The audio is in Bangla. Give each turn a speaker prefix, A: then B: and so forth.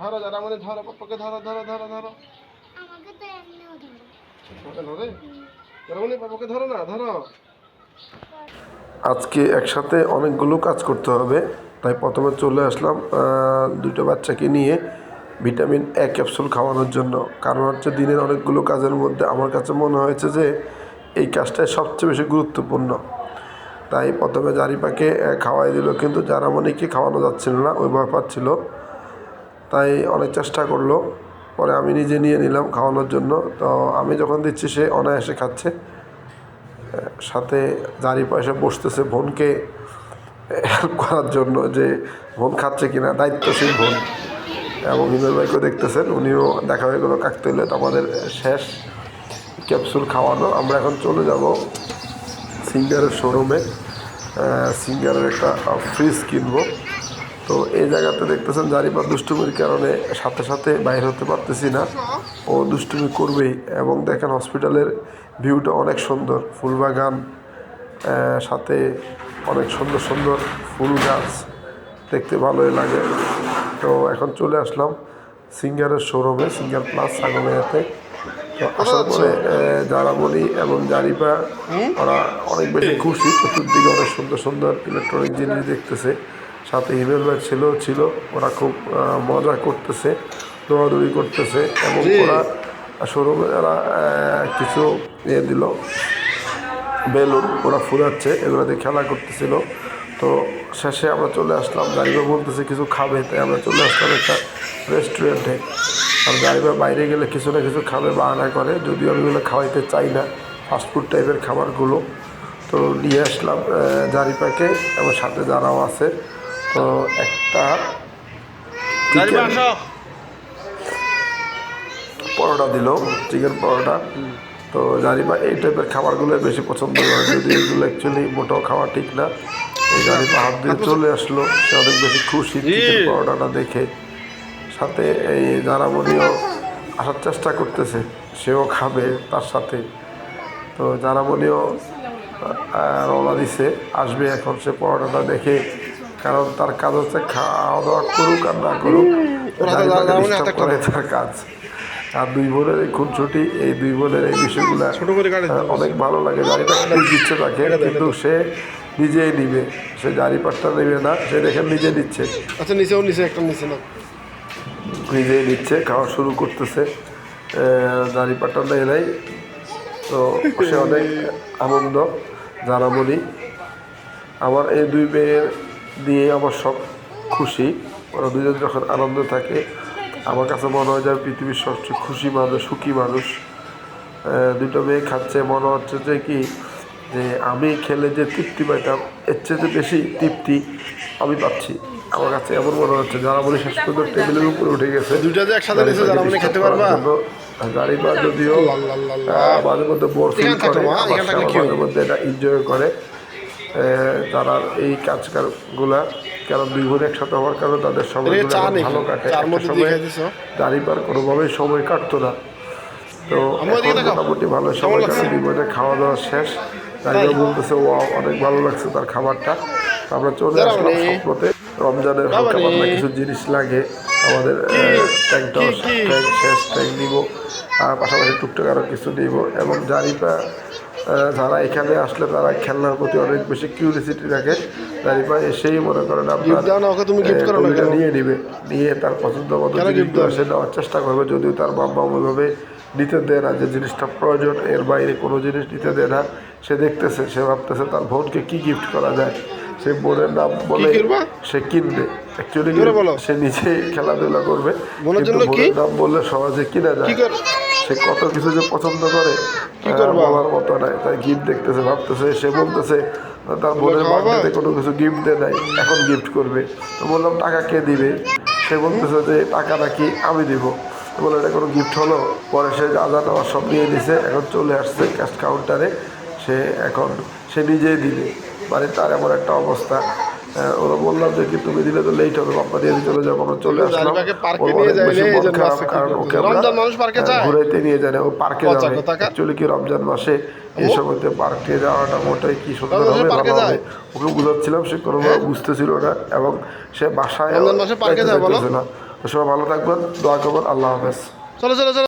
A: ধরো যারা মানে ধরো পাপ্পাকে ধরো ধরো ধরো ধরো।
B: আমাকে তো এমনিও ধরো।
A: যারা মানে পাপাকে ধরো না ধরো।
C: আজকে একসাথে অনেকগুলো কাজ করতে হবে তাই প্রথমে চলে আসলাম দুটো বাচ্চাকে নিয়ে ভিটামিন এ ক্যাপসুল খাওয়ানোর জন্য। কারণ হচ্ছে দিনের অনেকগুলো কাজের মধ্যে আমার কাছে মনে হয়েছে যে এই কাজটাই সবচেয়ে বেশি গুরুত্বপূর্ণ। তাই প্রথমে জারিপাকে খাওয়াই দিল কিন্তু জারামণিকে খাওয়ানো যাচ্ছিল না ওই ভয় পাচ্ছিল। তাই অনেক চেষ্টা করল। পরে আমি নিজে নিয়ে নিলাম খাওয়ানোর জন্য। তো আমি যখন দিচ্ছি সে অনায়াসে খাচ্ছে। সাথে জারি পয়সা বসতেছে বোনকে হেল্প করার জন্য যে বোন খাচ্ছে কিনা, দায়িত্বশীল বোন। এবং হিমেল ভাইকেও দেখতেছেন, উনিও দেখা হয়ে গেলো কাকতলে তো আমাদের শেষ ক্যাপসুল খাওয়ানো। আমরা এখন চলে যাব সিঙ্গারের শোরুমে সিঙ্গারের একটা ফ্রিজ কিনবো। তো এই জায়গাতে দেখতেছেন জারিপা দুষ্টুমির কারণে সাথে সাথে বাইর হতে পারতেছি না। ও দুষ্টুমি করবেই এবং দেখেন হসপিটালের ভিউটা অনেক সুন্দর ফুলবাগান আহ, সাথে অনেক সুন্দর সুন্দর ফুল গাছ দেখতে ভালোই লাগে। তো এখন চলে আসলাম সিঙ্গারের শোরুমে সিঙ্গার প্লাস ছাগলিয়াতে তো আসার পরে আহ, জারামণি এবং জারিপা ওরা অনেক বেশি খুশি চতুর্দিকে অনেক সুন্দর সুন্দর ইলেকট্রনিক জিনিস দেখতেছে। সাথে ইমেল ব্যাগ ছিল ছিল। ওরা খুব মজা করতেছে দৌড়াদৌড়ি করতেছে এবং ওরা শোরুমে আহ, কিছু ইয়ে দিল বেলুন ওরা ফুরাচ্ছে এগুলো দিয়ে খেলা করতেছিল। তো শেষে আমরা চলে আসলাম ড্রাইভার বলতেছে কিছু খাবে তাই আমরা চলে আসলাম একটা রেস্টুরেন্টে আর ড্রাইভার বাইরে গেলে কিছু না কিছু খাবে বাহানা করে। যদিও আমি ওগুলো খাওয়াইতে চাই না ফাস্টফুড টাইপের খাবারগুলো। তো নিয়ে আসলাম জারিপাকে এবং সাথে যারাও আছে। তো একটা পরোটা দিল চিকেন পরোটা। তো জানিবা এই টাইপের খাবারগুলো বেশি পছন্দ করে যদি এগুলো অ্যাকচুয়ালি মোটাও খাওয়া ঠিক না এই জানিবা হাত দিয়ে চলে আসলো সে অনেক বেশি খুশি চিকেন পরোটাটা দেখে। সাথে এই জারামণিও আসার চেষ্টা করতেছে সেও খাবে তার সাথে। তো জারামণিও আহ, রওনা দিছে আসবে এখন সে পরোটাটা দেখে। কারণ তার কাজ হচ্ছে খাওয়া দাওয়া করুক আর না করুক তার কাজ। আর দুই বোনের এই খুনছুটি এই দুই বোনের এই বিষয়গুলো অনেক ভালো লাগে জারিটা খুব দিচ্ছে তাকে কিন্তু সে নিজেই নিবে সে জারি পাটটা নেবে না সে দেখে নিজে নিচ্ছে।
A: আচ্ছা নিচেও নিচে একটা নিচে না
C: নিজেই নিচ্ছে খাওয়া শুরু করতেছে জারি পাটটা নেই নাই। তো সে অনেক আনন্দ যারা বলি আমার এই দুই মেয়ের দিয়ে আমার সব খুশি। ওরা দুজন যখন আনন্দ থাকে আমার কাছে মনে হয় যে পৃথিবীর সবচেয়ে খুশি মানুষ সুখী মানুষ। দুটো মেয়ে খাচ্ছে মনে হচ্ছে যে কি যে আমি খেলে যে তৃপ্তি পাইতাম এর চেয়ে যে বেশি তৃপ্তি আমি পাচ্ছি। আমার কাছে এমন মনে হচ্ছে যারা বলি শেষ পর্যন্ত টেবিলের উপরে উঠে গেছে
A: দুইটা যে একসাথে যারা খেতে পারবা।
C: গাড়ি বা যদিও মাঝে মধ্যে বোর ফিল করে। মাঝে মধ্যে এটা এনজয় করে। তারা এই কাজকারগুলা কারণ দুই বোন একসাথে হওয়ার কারণে তাদের সময় ভালো কাটে। সময় দাঁড়িপার কোনোভাবেই সময় কাটতো না। তো। মোটামুটি ভালো সময় কাটে দুই বোনের খাওয়া দাওয়া শেষ দাঁড়িয়ে বলতেছে ও অনেক ভালো লাগছে তার খাবারটা। আমরা চলে আসলাম। স্বপ্নতে রমজানের হালকা পাতলা কিছু জিনিস লাগে। আমাদের ট্যাঙ্কটা? ট্যাঙ্ক শেষ ট্যাঙ্ক নিব। আর পাশাপাশি টুকটাক আরও কিছু নিব। এবং আহ, যারা এখানে আসলে তারা খেলনার প্রতি অনেক বেশি কিউরিয়াসিটি রাখে। জারিপা এসেই মনে করেন আপনার? নিয়ে নিবে নিয়ে তার পছন্দ মতো সে নেওয়ার চেষ্টা করবে। যদিও তার বাবা ওইভাবে নিতে দেয় না যে জিনিসটা প্রয়োজন এর বাইরে কোনো জিনিস নিতে দেয় না। সে দেখতেছে সে ভাবতেছে তার বোনকে কি গিফট করা যায়? সে বোনের নাম বলে সে কিনবে। অ্যাকচুয়ালি। সে নিজেই খেলাধুলা করবে।
A: বোনের
C: নাম বললে সহজে কিনা যায়। সে কত কিছু যে পছন্দ করে বলার মতো নাই। তাই গিফট দেখতেছে ভাবতেছে সে বলতেছে তার বোনের? বার্থডেতে কোনো কিছু গিফট দেয় নাই এখন গিফট করবে। তো বললাম টাকা কে দিবে? সে বলতেছে যে টাকা নাকি আমি দিব। তো বলল এটা কোনো গিফট হলো? পরে সে আজান আমার সব নিয়ে নিছে এখন চলে আসছে ক্যাশ কাউন্টারে সে এখন সে নিজেই দিবে। মানে তার এমন একটা অবস্থা। ওরা বললাম যে কি তুমি দিলে তো লেট হবে বাপ্পা দিয়ে চলে যাব আমরা চলে আসলাম। কারণ ওকে
A: যায়?
C: ঘুরাইতে নিয়ে যায় ও পার্কে যাবে। অ্যাকচুয়ালি কি রমজান মাসে এই সময়তে পার্কে যাওয়াটা মোটাই কি সুন্দর হবে ভালো হবে ওকে বুঝাচ্ছিলাম সে কোনোভাবে বুঝতেছিল না এবং সে বাসায়? না। সবাই ভালো থাকবেন দোয়া করবেন আল্লাহ হাফেজ।
A: চলো চলো চলো।